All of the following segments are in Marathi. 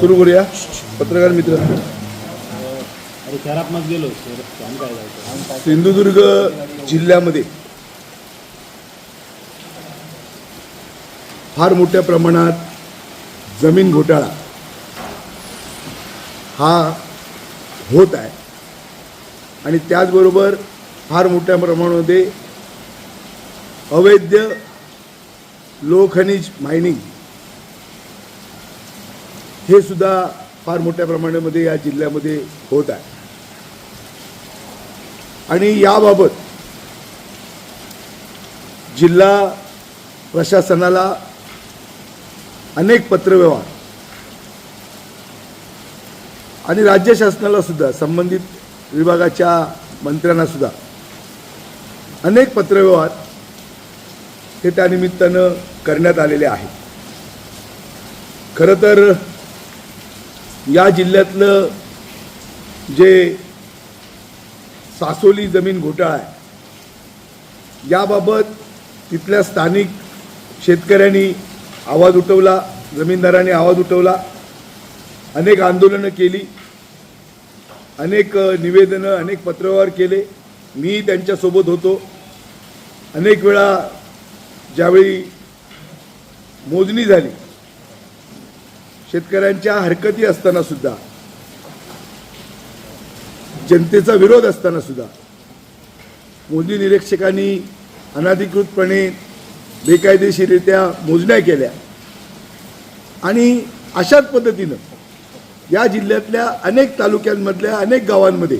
सुरू करूया. पत्रकार मित्र. गेलो सिंधुदुर्ग जिल्ह्यामध्ये फार मोठ्या प्रमाणात जमीन घोटाळा हा होत आहे. आणि त्याचबरोबर फार मोठ्या प्रमाणामध्ये अवैध लोखनिज मायनिंग हे सुद्धा फार मोठ्या प्रमाणामध्ये या जिल्ह्यामध्ये होत आहे. आणि याबाबत जिल्हा प्रशासनाला अनेक पत्रव्यवहार आणि राज्य शासनाला सुद्धा संबंधित विभागाच्या मंत्र्यांना सुद्धा अनेक पत्रव्यवहार हे त्यानिमित्तानं करण्यात आलेले आहेत. खरं तर या जिल्ह्यातलं जे सासोली जमीन घोटाळा आहे याबाबत तिथल्या स्थानिक शेतकऱ्यांनी आवाज उठवला जमीनदारांनी आवाज उठवला अनेक आंदोलनं केली अनेक निवेदनं अनेक पत्रव्यवहार केले. मी त्यांच्यासोबत होतो. अनेक वेळा ज्यावेळी मोजणी झाली शेतकऱ्यांच्या हरकती असताना सुद्धा जनतेचा विरोध असताना सुद्धा मोजणी निरीक्षकांनी अनाधिकृतपणे बेकायदेशीरित्या मोजण्या केल्या. आणि अशाच पद्धतीनं या जिल्ह्यातल्या अनेक तालुक्यांमधल्या अनेक गावांमध्ये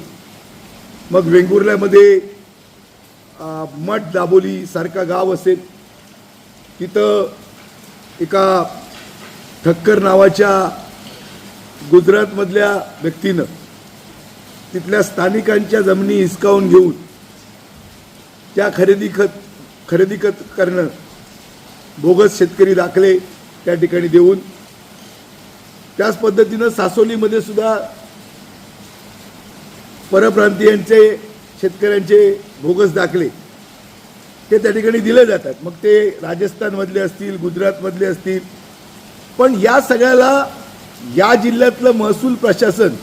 मग वेंगुर्ल्यामध्ये मठ दाबोली सारखा गाव असेल. तिथं एका ठक्कर नावाच्या गुजरातमधल्या व्यक्तीनं तिथल्या स्थानिकांच्या जमिनी हिसकावून घेऊन त्या खरेदी खत खरेदी खत करणं बोगस शेतकरी दाखले त्या ठिकाणी देऊन त्याच पद्धतीनं सासोलीमध्ये सुद्धा परप्रांतीयांचे शेतकऱ्यांचे बोगस दाखले ते त्या ठिकाणी दिले जातात. मग ते राजस्थानमधले असतील गुजरातमधले असतील. पण या सगळ्याला या जिल्ह्यातलं महसूल प्रशासन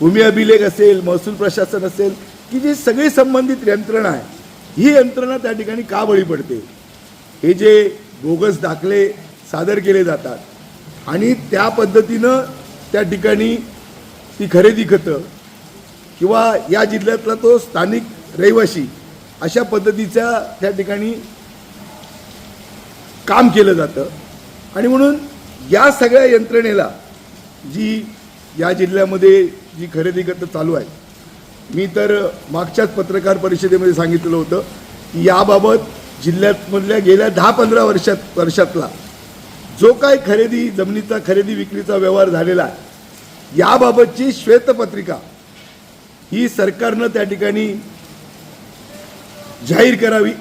भूमी अभिलेख असेल महसूल प्रशासन असेल की जी सगळी संबंधित यंत्रणा आहे ही यंत्रणा त्या ठिकाणी का बळी पडते? हे जे बोगस दाखले सादर केले जातात आणि त्या पद्धतीनं त्या ठिकाणी ती खरेदी खतं किंवा या जिल्ह्यातला तो स्थानिक रहिवासी अशा पद्धतीचा त्या ठिकाणी काम केलं जातं. आणि म्हणून या सगळ्या यंत्रणेला जी या जिल्ह्यामध्ये जी खरेदी करणं चालू आहे मी तर मागच्याच पत्रकार परिषदेमध्ये सांगितलेलं होतं की याबाबत जिल्ह्यातमधल्या गेल्या दहा पंधरा वर्षात वर्षातला जो काय खरेदी जमिनीचा खरेदी विक्रीचा व्यवहार झालेला आहे याबाबतची श्वेतपत्रिका ही सरकारनं त्या ठिकाणी जाहीर करावी.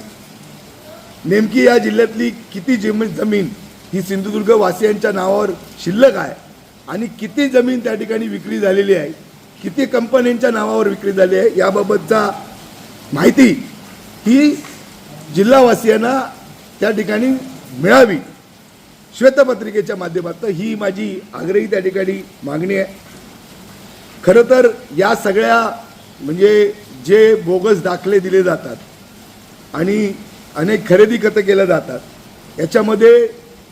नेमकी या जिल्ह्यातली किती जमीन जमीन ही सिंधुदुर्ग वासियांच्या नावावर शिल्लक आहे आणि किती जमीन त्या ठिकाणी विक्री झालेली आहे किती कंपन्यांच्या नावावर विक्री झाली आहे याबाबतचा माहिती ही जिल्हावासियांना त्या ठिकाणी मिळावी. श्वेतपत्रिकेच्या माध्यमातून ही माझी आग्रही त्या ठिकाणी मागणी आहे. खरं तर या सगळ्या म्हणजे जे बोगस दाखले दिले जातात आणि अनेक खरेदी खतं केल्या जातात याच्यामध्ये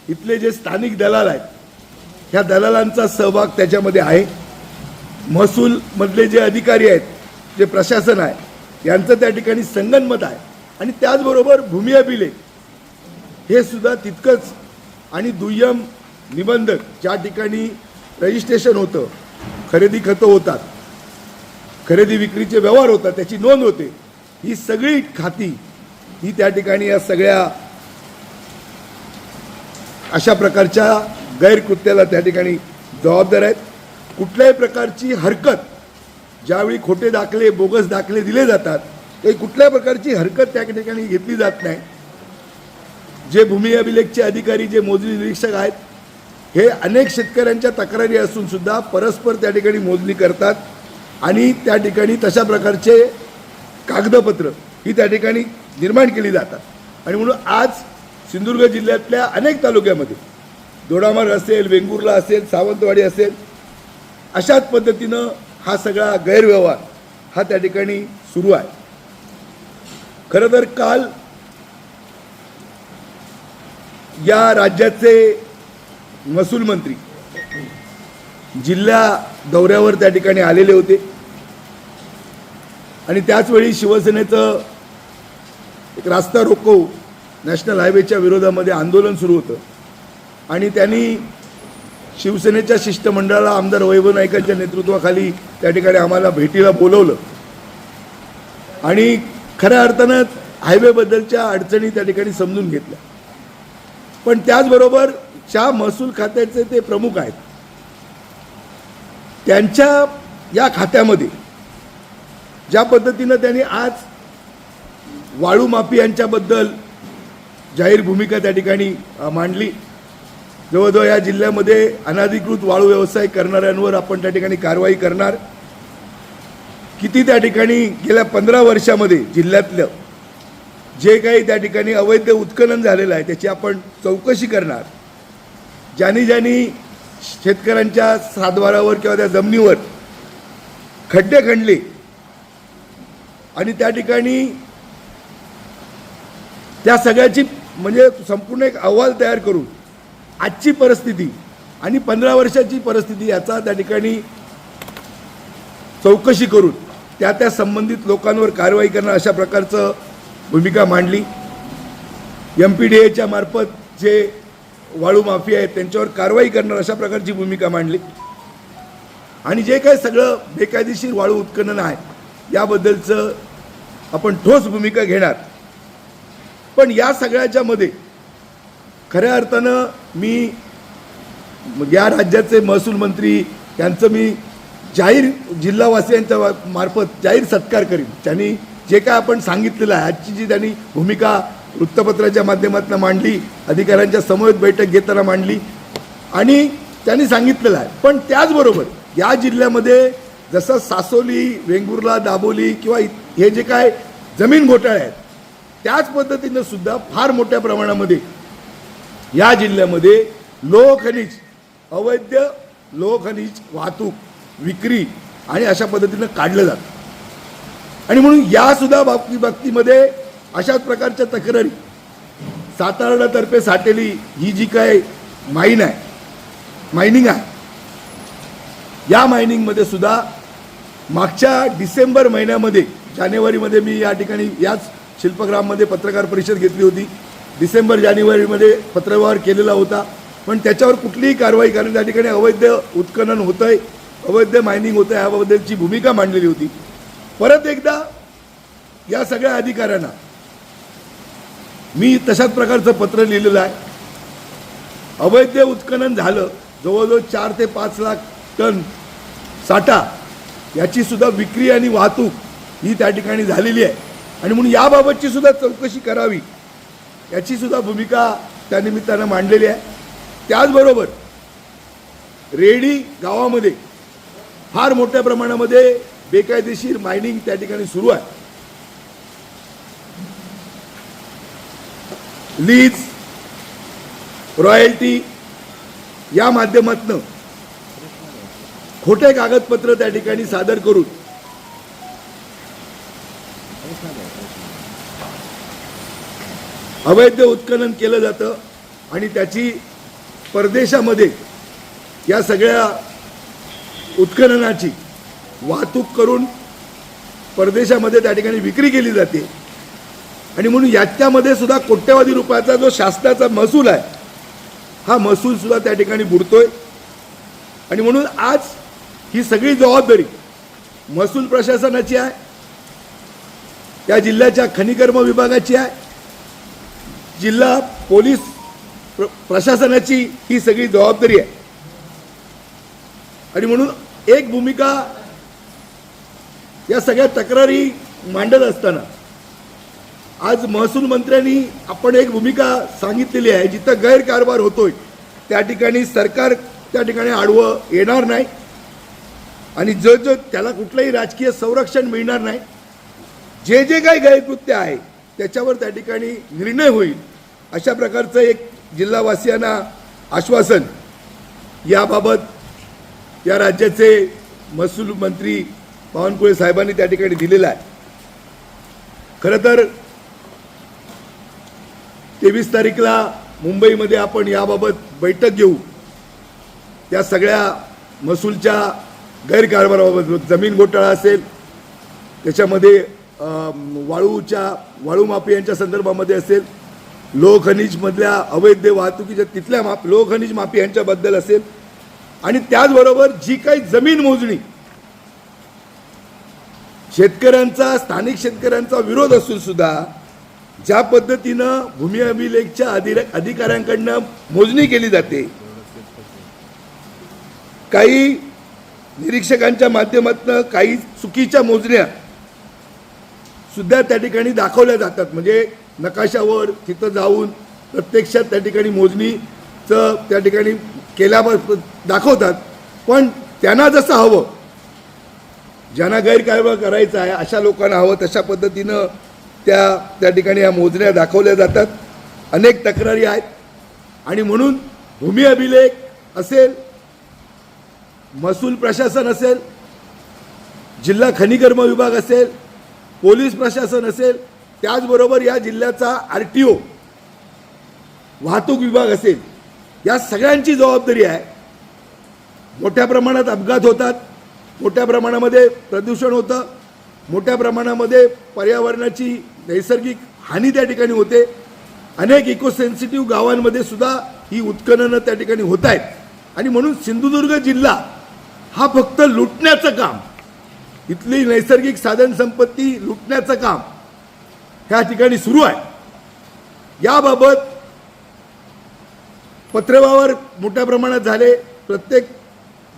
इथले जे स्थानिक दलाल आहेत ह्या दलालांचा सहभाग त्याच्यामध्ये आहे. महसूलमधले जे अधिकारी आहेत जे प्रशासन आहे यांचं त्या ठिकाणी संगनमत आहे. आणि त्याचबरोबर भूमी अभिलेख हे सुद्धा तितकंच आणि दुय्यम निबंधक ज्या ठिकाणी रजिस्ट्रेशन होतं खरेदी खतं होतात. खरेदी विक्रीचे व्यवहार होतात त्याची नोंद होते. ही सगळी खाती ही त्या ठिकाणी या सगळ्या अशा प्रकारच्या गैरकृत्याला त्या ठिकाणी जबाबदार आहेत. कुठल्याही प्रकारची हरकत ज्यावेळी खोटे दाखले बोगस दाखले दिले जातात ते कुठल्याही प्रकारची हरकत त्या ठिकाणी घेतली जात नाही. जे भूमी अभिलेखचे अधिकारी जे मोजणी निरीक्षक आहेत हे अनेक शेतकऱ्यांच्या तक्रारी असून सुद्धा परस्पर त्या ठिकाणी मोजणी करतात आणि त्या ठिकाणी तशा प्रकारचे कागदपत्र ही त्या ठिकाणी निर्माण केली जातात. आणि म्हणून आज सिंधुदुर्ग जिल्ह्यातल्या अनेक तालुक्यामध्ये दोडामार असेल वेंगुर्ला असेल सावंतवाडी असेल अशाच पद्धतीनं हा सगळा गैरव्यवहार हा त्या ठिकाणी सुरू आहे. खरं तर काल या राज्याचे महसूल मंत्री जिल्हा दौऱ्यावर त्या ठिकाणी आलेले होते. आणि त्याचवेळी शिवसेनेचं एक रास्ता रोको नॅशनल हायवेच्या विरोधामध्ये आंदोलन सुरू होतं. आणि त्यांनी शिवसेनेच्या शिष्टमंडळाला आमदार वैभव नाईकांच्या नेतृत्वाखाली त्या ठिकाणी आम्हाला भेटीला बोलवलं. आणि खऱ्या अर्थानं हायवेबद्दलच्या अडचणी त्या ठिकाणी समजून घेतल्या. पण त्याचबरोबर च्या महसूल खात्याचे ते प्रमुख आहेत. त्यांच्या या खात्यामध्ये ज्या पद्धतीनं त्यांनी आज वाळू यांच्याबद्दल जाहीर भूमिका त्या ठिकाणी मांडली. जवळजवळ या जिल्ह्यामध्ये अनाधिकृत वाळू व्यवसाय करणाऱ्यांवर आपण त्या ठिकाणी कारवाई करणार. किती त्या ठिकाणी गेल्या पंधरा वर्षामध्ये जिल्ह्यातलं जे काही त्या ठिकाणी अवैध उत्खनन झालेलं आहे त्याची आपण चौकशी करणार. ज्यांनी ज्यांनी शेतकऱ्यांच्या सातबारावर किंवा त्या जमिनीवर खड्डे खणले आणि त्या ठिकाणी त्या सगळ्याची म्हणजे संपूर्ण एक अहवाल तयार करून आजची परिस्थिती आणि पंधरा वर्षाची परिस्थिती याचा त्या ठिकाणी चौकशी करून त्या त्या संबंधित लोकांवर कारवाई करणं अशा प्रकारचं भूमिका मांडली. एम पी डी एच्या मार्फत जे वाळू माफिया आहेत त्यांच्यावर कारवाई करणार अशा प्रकारची भूमिका मांडली. आणि जे काही सगळं बेकायदेशीर वाळू उत्खनन आहे याबद्दलचं आपण ठोस भूमिका घेणार. पण या सगळ्याच्यामध्ये खऱ्या अर्थानं मी या राज्याचे महसूल मंत्री यांचं मी जाहीर जिल्हावासियांच्या मार्फत जाहीर सत्कार करीन. त्यांनी जे काय आपण सांगितलेलं आहे आजची जी त्यांनी भूमिका वृत्तपत्राच्या माध्यमातून मांडली अधिकाऱ्यांच्या समवेत बैठक घेताना मांडली. आणि त्यांनी सांगितलेलं आहे. पण त्याचबरोबर या जिल्ह्यामध्ये जसं सासोली वेंगुर्ला दाबोली किंवा हे जे काय जमीन घोटाळे आहेत त्याच पद्धतीनं सुद्धा फार मोठ्या प्रमाणामध्ये या जिल्ह्यामध्ये लोहखनिज अवैध लोहखनिज वाहतूक विक्री आणि अशा पद्धतीनं काढलं जातं. आणि म्हणून या सुद्धा बाबती बाबतीमध्ये अशाच प्रकारच्या तक्रारी सातारातर्फे साठेली ही जी काय माईन आहे मायनिंग आहे या मायनिंगमध्ये सुद्धा मागच्या डिसेंबर महिन्यामध्ये जानेवारीमध्ये मी या ठिकाणी याच शिल्पग्राममध्ये पत्रकार परिषद घेतली होती. डिसेंबर जानेवारीमध्ये पत्रव्यवहार केलेला होता. पण त्याच्यावर कुठलीही कारवाई कारण त्या ठिकाणी अवैध उत्खनन होतं आहे अवैध मायनिंग होतं आहे याबाबतची भूमिका मांडलेली होती. परत एकदा या सगळ्या अधिकाऱ्यांना मी तशाच प्रकारचं पत्र लिहिलेलं आहे. अवैध उत्खनन झालं जवळजवळ चार ते पाच लाख टन साठा याची सुद्धा विक्री आणि वाहतूक ही त्या ठिकाणी झालेली आहे. आणि म्हणून याबाबतची सुद्धा चौकशी करावी याची सुद्धा भूमिका त्या निमित्तानं मांडलेली आहे. त्याचबरोबर रेडी गावामध्ये फार मोठ्या प्रमाणामध्ये बेकायदेशीर मायनिंग त्या ठिकाणी सुरू आहे. लीज रॉयल्टी या माध्यमातनं खोटे कागदपत्र त्या ठिकाणी सादर करून अवैध उत्खनन केलं जातं आणि त्याची परदेशामध्ये या सगळ्या उत्खननाची वाहतूक करून परदेशामध्ये त्या ठिकाणी विक्री केली जाते. आणि म्हणून याच्यामध्ये सुद्धा कोट्यवधी रुपयाचा जो शासनाचा महसूल आहे हा महसूल सुद्धा त्या ठिकाणी बुडतोय. आणि म्हणून आज ही सगळी जबाबदारी महसूल प्रशासनाची आहे या जिल्ह्याच्या खनिकर्म विभागाची आहे जिल्हा पोलीस प्र प्रशासनाची ही सगळी जबाबदारी आहे. आणि म्हणून एक भूमिका या सगळ्या तक्रारी मांडत असताना आज महसूल मंत्र्यांनी आपण एक भूमिका सांगितलेली आहे जिथं गैरकारभार होतोय. त्या ठिकाणी सरकार त्या ठिकाणी आडवं येणार नाही. आणि जो जो त्याला कुठलंही राजकीय संरक्षण मिळणार नाही. जे जे काही गैरकृत्य आहे त्याच्यावर त्या ठिकाणी निर्णय होईल. अशा प्रकारचं एक जिल्हावासियांना आश्वासन. याबाबत या राज्याचे महसूल मंत्री बावनकुळे साहेबांनी त्या ठिकाणी दिलेलं आहे. खरं तर तेवीस तारीखला मुंबईमध्ये आपण याबाबत बैठक घेऊ. त्या सगळ्या महसूलच्या गैरकारभाराबाबत जमीन घोटाळा असेल त्याच्यामध्ये वाळूच्या वाळू माफियांच्या संदर्भामध्ये असेल लोहखनिजमधल्या अवैध वाहतुकीच्या तिथल्या माप लोहखनिज माफी यांच्याबद्दल असेल आणि त्याचबरोबर जी काही जमीन मोजणी शेतकऱ्यांचा स्थानिक शेतकऱ्यांचा विरोध असून सुद्धा ज्या पद्धतीनं भूमी अभिलेखच्या अधिकाऱ्यांकडनं मोजणी केली जाते काही निरीक्षकांच्या माध्यमातून काही चुकीच्या मोजण्या सुद्धा त्या ठिकाणी दाखवल्या जातात. म्हणजे नकाशावर तिथं जाऊन प्रत्यक्षात त्या ठिकाणी मोजणीचं त्या ठिकाणी केल्यावर दाखवतात. पण त्यांना जसं हवं ज्यांना गैरकारभार करायचा आहे अशा लोकांना हवं तशा पद्धतीनं त्या त्या ठिकाणी या मोजण्या दाखवल्या जातात. अनेक तक्रारी आहेत. आणि म्हणून भूमी अभिलेख असेल महसूल प्रशासन असेल जिल्हा खनिकर्म विभाग असेल पोलीस प्रशासन असेल त्याचबरोबर या जिल्ह्याचा आर टी ओ वाहतूक विभाग असेल या सगळ्यांची जबाबदारी आहे. मोठ्या प्रमाणात अपघात होतात. मोठ्या प्रमाणामध्ये प्रदूषण होतं. मोठ्या प्रमाणामध्ये पर्यावरणाची नैसर्गिक हानी त्या ठिकाणी होते. अनेक इकोसेन्सिटिव्ह गावांमध्ये सुद्धा ही उत्खननं त्या ठिकाणी होत आहेत आणि म्हणून सिंधुदुर्ग जिल्हा हा फक्त लुटण्याचं काम इथली नैसर्गिक साधनसंपत्ती लुटण्याचं काम ह्या ठिकाणी सुरू आहे. याबाबत पत्रव्यवहार मोठ्या प्रमाणात झाले. प्रत्येक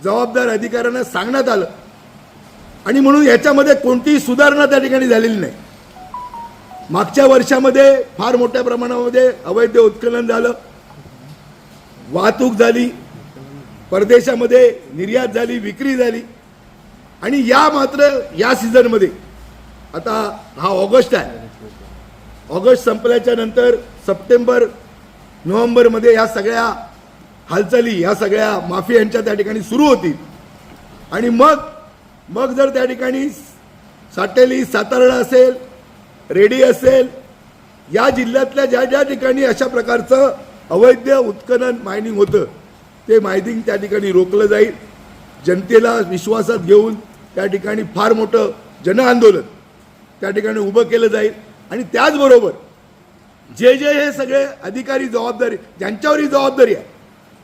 जबाबदार अधिकाऱ्यांना सांगण्यात आलं. आणि म्हणून याच्यामध्ये कोणतीही सुधारणा त्या ठिकाणी झालेली नाही. मागच्या वर्षामध्ये फार मोठ्या प्रमाणामध्ये अवैध उत्खनन झालं. वाहतूक झाली. परदेशामध्ये निर्यात झाली विक्री झाली. आणि या मात्र या सीझनमध्ये आता हा ऑगस्ट आहे. ऑगस्ट संपल्याच्या नंतर सप्टेंबर नोव्हेंबरमध्ये या सगळ्या हालचाली या सगळ्या माफियांच्या त्या ठिकाणी सुरू होतील. आणि मग मग जर त्या ठिकाणी साटेली सातारा असेल रेडी असेल. या जिल्ह्यातल्या ज्या ज्या ठिकाणी अशा प्रकारचं अवैध उत्खनन मायनिंग होतं ते मायनिंग त्या ठिकाणी रोखलं जाईल. जनतेला विश्वासात घेऊन त्या ठिकाणी फार मोठं जनआंदोलन त्या ठिकाणी उभं केलं जाईल. आणि त्याचबरोबर जे जे हे सगळे अधिकारी जबाबदारी ज्यांच्यावर ही जबाबदारी आहे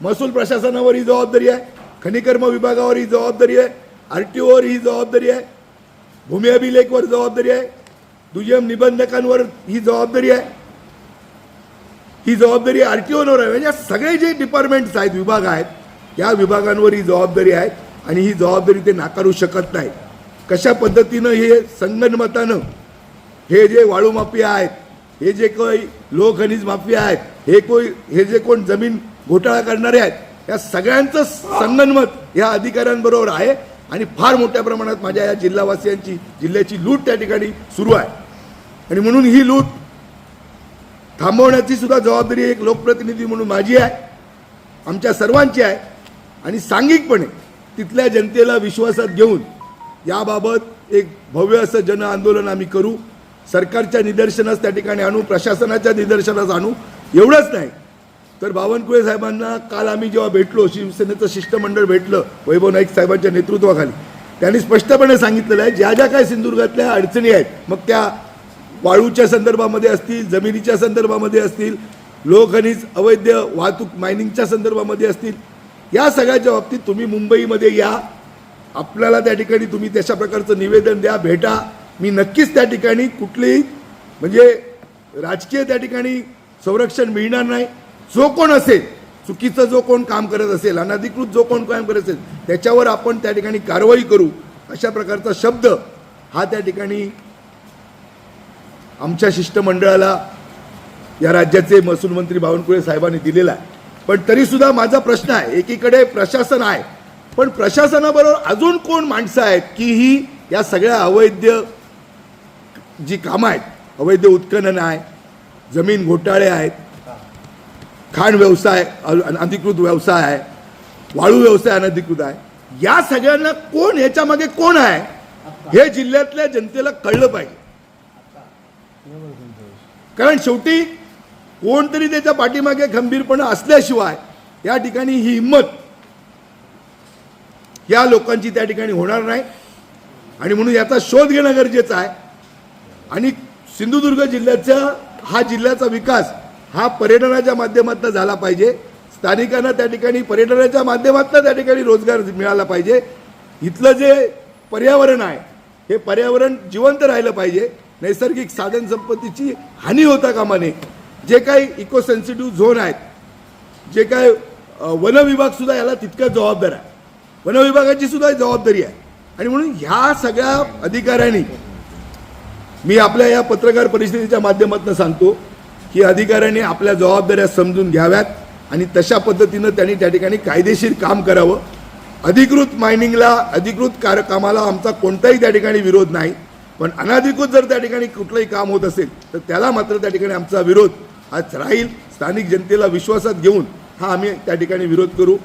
महसूल प्रशासनावर ही जबाबदारी आहे खनिकर्म विभागावर ही जबाबदारी आहे आर टी ओवर ही जबाबदारी आहे भूमी अभिलेखवर जबाबदारी आहे दुय्यम निबंधकांवर ही जबाबदारी आहे. ही जबाबदारी आर टी ओनवर आहे. म्हणजे सगळे जे डिपार्टमेंट्स आहेत विभाग आहेत या विभागांवर ही जबाबदारी आहे आणि ही जबाबदारी ते नाकारू शकत नाही कशा पद्धतीनं हे संगनमतानं हे जे वाळू माफिया आहेत हे जे काही लोहखनिज माफिया आहेत हे कोई हे जे कोण जमीन घोटाळा करणारे आहेत या सगळ्यांचं संगनमत या अधिकाऱ्यांबरोबर आहे आणि फार मोठ्या प्रमाणात माझ्या या जिल्हावासियांची जिल्ह्याची लूट त्या ठिकाणी सुरू आहे. आणि म्हणून ही लूट थांबवण्याची सुद्धा जबाबदारी एक लोकप्रतिनिधी म्हणून माझी आहे आमच्या सर्वांची आहे. आणि सांघिकपणे तिथल्या जनतेला विश्वासात घेऊन याबाबत एक भव्य असं जन आंदोलन आम्ही करू. सरकारच्या निदर्शनास त्या ठिकाणी आणू प्रशासनाच्या निदर्शनास आणू. एवढंच नाही. तर बावनकुळे साहेबांना काल आम्ही जेव्हा भेटलो शिवसेनेचं शिष्टमंडळ भेटलं वैभव नाईक साहेबांच्या नेतृत्वाखाली त्यांनी स्पष्टपणे सांगितलेलं आहे ज्या ज्या काही सिंधुदुर्गातल्या अडचणी आहेत मग त्या वाळूच्या संदर्भामध्ये असतील जमिनीच्या संदर्भामध्ये असतील लोहखनिज अवैध वाहतूक मायनिंगच्या संदर्भामध्ये असतील या सगळ्याच्या बाबतीत तुम्ही मुंबईमध्ये या. आपल्याला त्या ठिकाणी तुम्ही तशा प्रकारचं निवेदन द्या भेटा. मी नक्कीच त्या ठिकाणी कुठलीही म्हणजे राजकीय त्या ठिकाणी संरक्षण मिळणार नाही. जो कोण असेल चुकीचं जो कोण काम करत असेल अनधिकृत जो कोण काम करत असेल त्याच्यावर आपण त्या ठिकाणी कारवाई करू अशा प्रकारचा शब्द हा त्या ठिकाणी आमच्या शिष्टमंडळाला या राज्याचे महसूल मंत्री बावनकुळे साहेबांनी दिलेला आहे. पण तरीसुद्धा माझा प्रश्न आहे एकीकडे प्रशासन आहे पण प्रशासनाबरोबर अजून कोण माणसं आहेत की ही या सगळ्या अवैध जी कामं आहेत अवैध उत्खनन आहे जमीन घोटाळे आहेत खाण व्यवसाय अनधिकृत व्यवसाय आहे वाळू व्यवसाय अनधिकृत आहे या सगळ्यांना कोण याच्या मागे कोण आहे? हे जिल्ह्यातल्या जनतेला कळलं पाहिजे. कारण शेवटी कोणतरी त्याच्या पाठीमागे खंबीरपणा असल्याशिवाय या ठिकाणी ही हिंमत या लोकांची त्या ठिकाणी होणार नाही. आणि म्हणून याचा शोध घेणं गरजेचं आहे. आणि सिंधुदुर्ग जिल्ह्याचा हा जिल्ह्याचा विकास हा पर्यटनाच्या माध्यमातून झाला पाहिजे. स्थानिकांना त्या ठिकाणी पर्यटनाच्या माध्यमातून त्या ठिकाणी रोजगार मिळाला पाहिजे. इथलं जे पर्यावरण आहे हे पर्यावरण जिवंत राहिलं पाहिजे. नैसर्गिक साधन संपत्तीची हानी होता कामा नये. जे काही इको सेन्सिटिव्ह झोन आहेत जे काय वनविभागसुद्धा वन याला तितकं जबाबदार आहे वन विभागाची सुद्धा जबाबदारी आहे. आणि म्हणून ह्या सगळ्या अधिकाऱ्यांनी मी आपल्या या पत्रकार परिषदेच्या माध्यमातून सांगतो की अधिकाऱ्यांनी आपल्या जबाबदाऱ्या समजून घ्याव्यात आणि तशा पद्धतीनं त्यांनी त्या ठिकाणी कायदेशीर काम करावं. अधिकृत मायनिंगला अधिकृत कार कामाला आमचा कोणताही त्या ठिकाणी विरोध नाही. पण अनाधिकृत जर त्या ठिकाणी कुठलंही काम होत असेल तर त्याला मात्र त्या ठिकाणी आमचा विरोध आज राहील. स्थानिक जनतेला विश्वासात घेऊन हा आम्ही त्या ठिकाणी विरोध करू.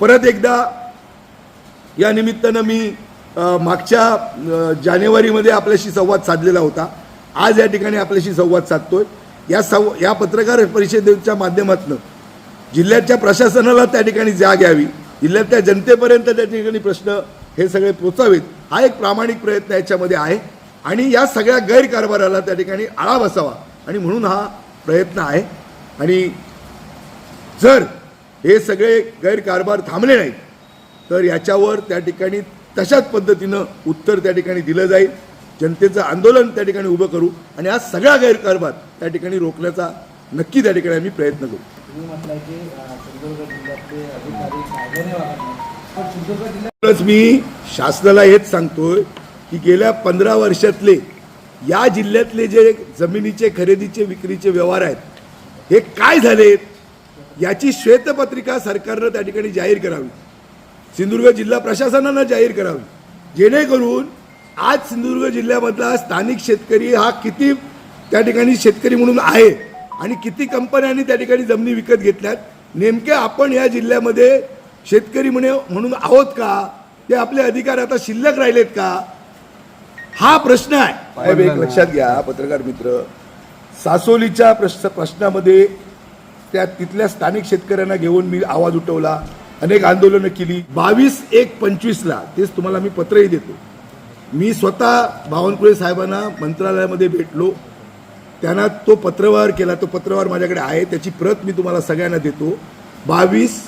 परत एकदा या निमित्तानं मी मागच्या जानेवारीमध्ये आपल्याशी संवाद साधलेला होता. आज या ठिकाणी आपल्याशी संवाद साधतोय. या सं या पत्रकार परिषदेच्या माध्यमातून जिल्ह्याच्या प्रशासनाला त्या ठिकाणी जाग घ्यावी जिल्ह्यातल्या जनतेपर्यंत त्या ठिकाणी प्रश्न हे सगळे पोचावेत. हा एक प्रामाणिक प्रयत्न याच्यामध्ये आहे. आणि या सगळ्या गैरकारभाराला त्या ठिकाणी आळा बसावा. आणि म्हणून हा प्रयत्न आहे. आणि जर हे सगळे गैरकारभार थांबले नाहीत तर याच्यावर त्या ठिकाणी तशाच पद्धतीनं उत्तर त्या ठिकाणी दिलं जाईल. जनतेचं आंदोलन त्या ठिकाणी उभं करू आणि हा सगळा गैरकारभार त्या ठिकाणी रोखण्याचा नक्की त्या ठिकाणी आम्ही प्रयत्न करू. तुम्ही म्हणूनच मी शासनाला हेच सांगतोय की गेल्या पंधरा वर्षातले या जिल्ह्यातले जे जमिनीचे खरेदीचे विक्रीचे व्यवहार आहेत हे काय झालेत याची श्वेतपत्रिका सरकारनं त्या ठिकाणी जाहीर करावी. सिंधुदुर्ग जिल्हा प्रशासनानं जाहीर करावी. जेणेकरून आज सिंधुदुर्ग जिल्ह्यामधला स्थानिक शेतकरी हा किती त्या ठिकाणी शेतकरी म्हणून आहे आणि किती कंपन्यांनी त्या ठिकाणी जमिनी विकत घेतल्यात नेमके आपण या जिल्ह्यामध्ये शेतकरी म्हणे म्हणून आहोत का? ते आपले अधिकार आता शिल्लक राहिलेत का? हा प्रश्न आहे. साहेब, एक लक्षात घ्या पत्रकार मित्र. सासोलीच्या प्रश्न प्रश्नामध्ये त्या तिथल्या स्थानिक शेतकऱ्यांना घेऊन मी आवाज उठवला अनेक आंदोलनं केली. बावीस एक पंचवीसला तेच तुम्हाला मी पत्रही देतो. मी स्वतः बावनकुळे साहेबांना मंत्रालयामध्ये भेटलो. त्यांना तो पत्रव्यवहार केला तो पत्रव्यवहार माझ्याकडे आहे त्याची प्रत मी तुम्हाला सगळ्यांना देतो. बावीस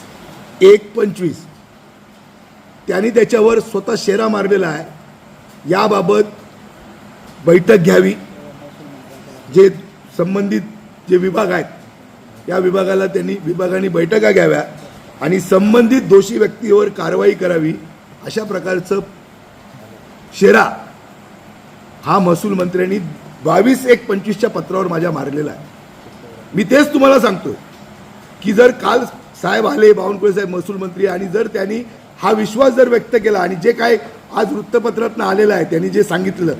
एक पंचवीस. त्यांनी त्याच्यावर स्वतः शेरा मारलेला आहे. याबाबत बैठक घ्यावी. जे संबंधित जे विभाग आहेत या विभागाला त्यांनी विभागाने बैठका घ्याव्या आणि संबंधित दोषी व्यक्तीवर कारवाई करावी अशा प्रकारचं शेरा हा महसूल मंत्र्यांनी बावीस एक पंचवीसच्या पत्रावर माझ्या मारलेला आहे. मी तेच तुम्हाला सांगतो की जर काल साहेब आले बावनकुळे साहेब महसूल मंत्री आणि जर त्यांनी हा विश्वास जर व्यक्त केला आणि जे काय आज वृत्तपत्रातनं आलेलं आहे त्यांनी जे सांगितलं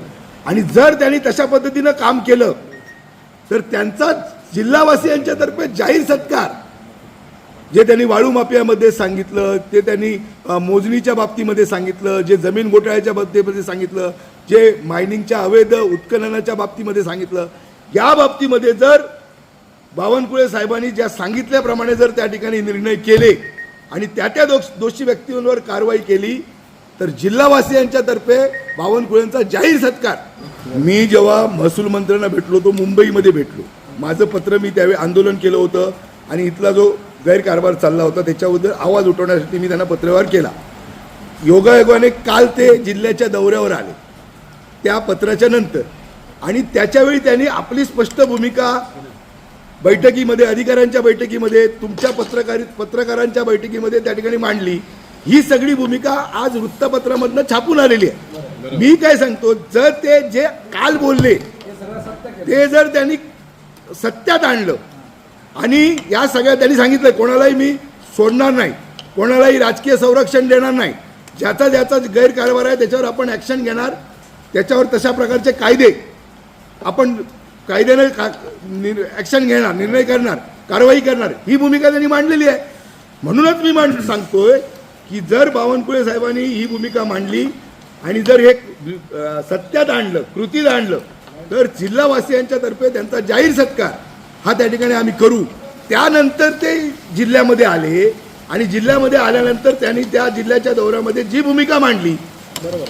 आणि जर त्यांनी तशा पद्धतीनं काम केलं तर त्यांचा जिल्हावासियांच्यातर्फे जाहीर सत्कार जे त्यांनी वाळू माफियामध्ये सांगितलं ते त्यांनी मोजणीच्या बाबतीमध्ये सांगितलं जे जमीन घोटाळ्याच्या बाबतीमध्ये सांगितलं जे मायनिंगच्या अवैध उत्खननाच्या बाबतीमध्ये सांगितलं या बाबतीमध्ये जर बावनकुळे साहेबांनी ज्या सांगितल्याप्रमाणे जर त्या ठिकाणी निर्णय केले आणि त्या त्या दोष दोषी व्यक्तींवर कारवाई केली तर जिल्हावासियांच्या तर्फे बावनकुळेंचा जाहीर सत्कार. मी जेव्हा महसूल मंत्र्यांना भेटलो तो मुंबईमध्ये भेटलो. माझं पत्र मी त्यावेळी आंदोलन केलं होतं आणि इथला जो गैरकारभार चालला होता त्याच्याबद्दल आवाज उठवण्यासाठी मी त्यांना पत्रव्यवहार केला. योगायोगाने काल ते जिल्ह्याच्या दौऱ्यावर आले. त्या पत्राच्या नंतर. आणि त्याच्यावेळी त्यांनी आपली स्पष्ट भूमिका बैठकीमध्ये अधिकाऱ्यांच्या बैठकीमध्ये तुमच्या पत्रकार पत्रकारांच्या बैठकीमध्ये त्या ठिकाणी मांडली. ही सगळी भूमिका आज वृत्तपत्रामधनं छापून आलेली आहे. मी काय सांगतो जर ते जे काल बोलले ते जर त्यांनी सत्यात आणलं आणि या सगळ्या त्यांनी सांगितलं कोणालाही मी सोडणार नाही कोणालाही राजकीय संरक्षण देणार नाही ज्याचा ज्याचा गैरकारभार आहे त्याच्यावर आपण ॲक्शन घेणार त्याच्यावर तशा प्रकारचे कायदे आपण कायद्याने का ॲक्शन घेणार निर्णय करणार कारवाई करणार ही भूमिका त्यांनी मांडलेली आहे. म्हणूनच मी मांड सांगतोय की जर बावनकुळे साहेबांनी ही भूमिका मांडली आणि जर हे सत्यात आणलं कृतीत आणलं तर जिल्हावासियांच्या तर्फे त्यांचा जाहीर सत्कार हा त्या ठिकाणी आम्ही करू. त्यानंतर ते जिल्ह्यामध्ये आले आणि जिल्ह्यामध्ये आल्यानंतर त्यांनी त्या जिल्ह्याच्या दौऱ्यामध्ये जी भूमिका मांडली बरोबर.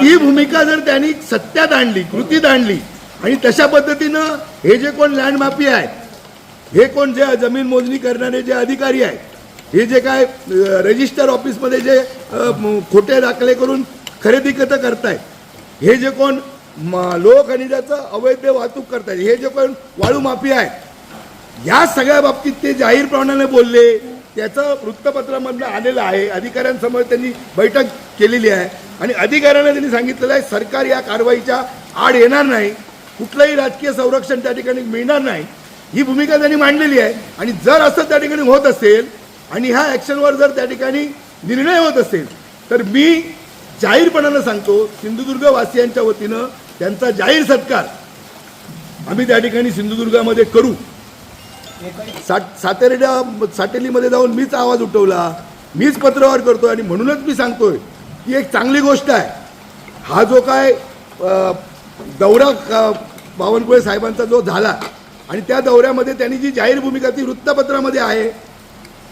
ती भूमिका जर त्यांनी सत्यात आणली कृतीत आणली आणि तशा पद्धतीनं हे जे कोण लँड आहेत हे कोण जे जमीन मोजणी करणारे जे अधिकारी आहेत हे जे काय रजिस्टर ऑफिसमध्ये जे खोटे दाखले करून खरेदी खतं करतायत हे जे कोण म, अवैध वाहतूक करतायत हे जे कोण वाळू माफी आहेत या सगळ्या बाबतीत ते जाहीरप्रमाणे बोलले त्याचं वृत्तपत्रामधलं आलेलं आहे अधिकाऱ्यांसमोर त्यांनी बैठक केलेली आहे आणि अधिकाऱ्यांना त्यांनी सांगितलेलं आहे सरकार या कारवाईच्या आड येणार नाही. कुठलंही राजकीय संरक्षण त्या ठिकाणी मिळणार नाही. ही भूमिका त्यांनी मांडलेली आहे. आणि जर असं त्या ठिकाणी होत असेल आणि ह्या ॲक्शनवर जर त्या ठिकाणी निर्णय होत असेल तर मी जाहीरपणानं सांगतो सिंधुदुर्ग वासियांच्या वतीनं त्यांचा जाहीर सत्कार आम्ही त्या ठिकाणी सिंधुदुर्गामध्ये करू. साट सातेरीला साटेलीमध्ये जाऊन मीच आवाज उठवला मीच पत्रव्यवहार करतोय आणि म्हणूनच मी सांगतोय की एक चांगली गोष्ट आहे. हा जो काय दौरा बावनकुळे साहेबांचा जो झाला आणि त्या दौऱ्यामध्ये त्यांनी जी जाहीर भूमिका ती वृत्तपत्रामध्ये आहे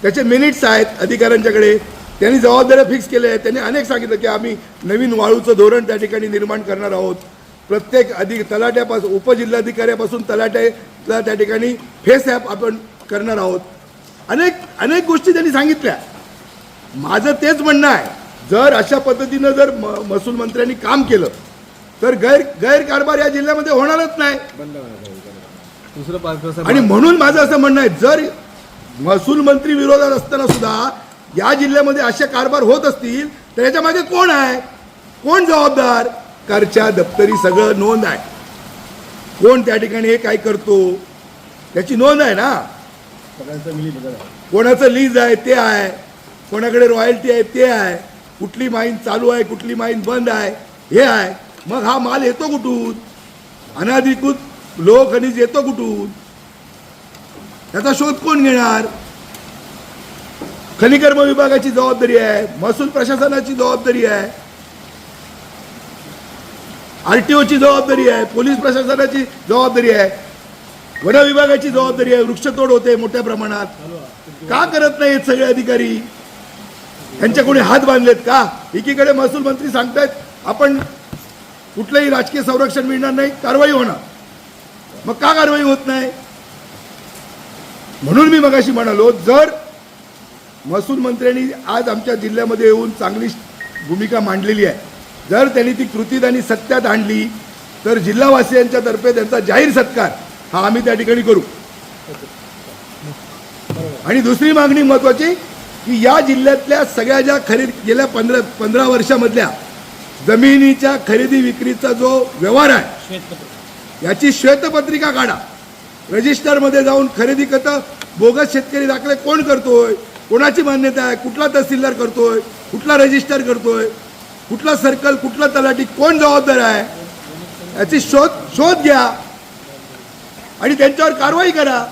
त्याचे मिनिट्स आहेत अधिकाऱ्यांच्याकडे त्यांनी जबाबदाऱ्या फिक्स केल्या आहेत. त्यांनी अनेक सांगितलं की आम्ही नवीन वाळूचं धोरण त्या ठिकाणी निर्माण करणार आहोत. प्रत्येक अधिक तलाट्यापासून उपजिल्हाधिकाऱ्यापासून तलाट्याला त्या ठिकाणी फेस ॲप आपण करणार आहोत. अनेक अनेक गोष्टी त्यांनी सांगितल्या. माझं तेच म्हणणं आहे. जर अशा पद्धतीनं जर म महसूल मंत्र्यांनी काम केलं तर गैर गैरकारभार या जिल्ह्यामध्ये होणारच नाही. आणि म्हणून माझं असं म्हणणं आहे जर महसूल मंत्री विरोधात असताना सुद्धा या जिल्ह्यामध्ये असे कारभार होत असतील तर याच्या मागे कोण आहे? कोण जबाबदार? करच्या दप्तरी सगळं नोंद आहे. कोण त्या ठिकाणी हे काय करतो? त्याची नोंद आहे ना. कोणाचं लीज आहे ते आहे. कोणाकडे रॉयल्टी आहे ते आहे. कुठली माईन चालू आहे कुठली माईन बंद आहे हे आहे. मग हा माल येतो कुठून? अनाधिकृत लोक खनिज येतो कुठून? त्याचा शोध कोण घेणार? खनिकर्म विभागाची जबाबदारी आहे महसूल प्रशासनाची जबाबदारी आहे आरटीओची जबाबदारी आहे पोलीस प्रशासनाची जबाबदारी आहे वन विभागाची जबाबदारी आहे वृक्षतोड होते मोठ्या प्रमाणात. का करत नाहीत सगळे अधिकारी? यांच्या कोणी हात बांधलेत का? एकीकडे महसूल मंत्री सांगतायत आपण कुठलंही राजकीय संरक्षण मिळणार नाही कारवाई होणार. मग का कारवाई होत नाही? म्हणून मी मगाशी म्हणालो जर महसूल मंत्र्यांनी आज आमच्या जिल्ह्यामध्ये येऊन चांगली भूमिका मांडलेली आहे जर त्यांनी ती कृतीत आणि सत्यात आणली तर जिल्हावासियांच्या तर्फे त्यांचा जाहीर सत्कार हा आम्ही त्या ठिकाणी करू. आणि दुसरी मागणी महत्वाची की या जिल्ह्यातल्या सगळ्या ज्या खरेदी गेल्या पंधरा पंधरा वर्षामधल्या जमिनीच्या खरेदी विक्रीचा जो व्यवहार आहे याची श्वेतपत्रिका काढा. रजिस्टरमध्ये जाऊन खरेदी करता बोगस शेतकरी दाखले कोण करतोय कोणाची मान्यता आहे कुठला तहसीलदार करतोय कुठला रजिस्टर करतोय कुठला सर्कल कुठला तलाठी कोण जबाबदार आहे याची शोध शोध घ्या. आणि त्यांच्यावर कारवाई करा.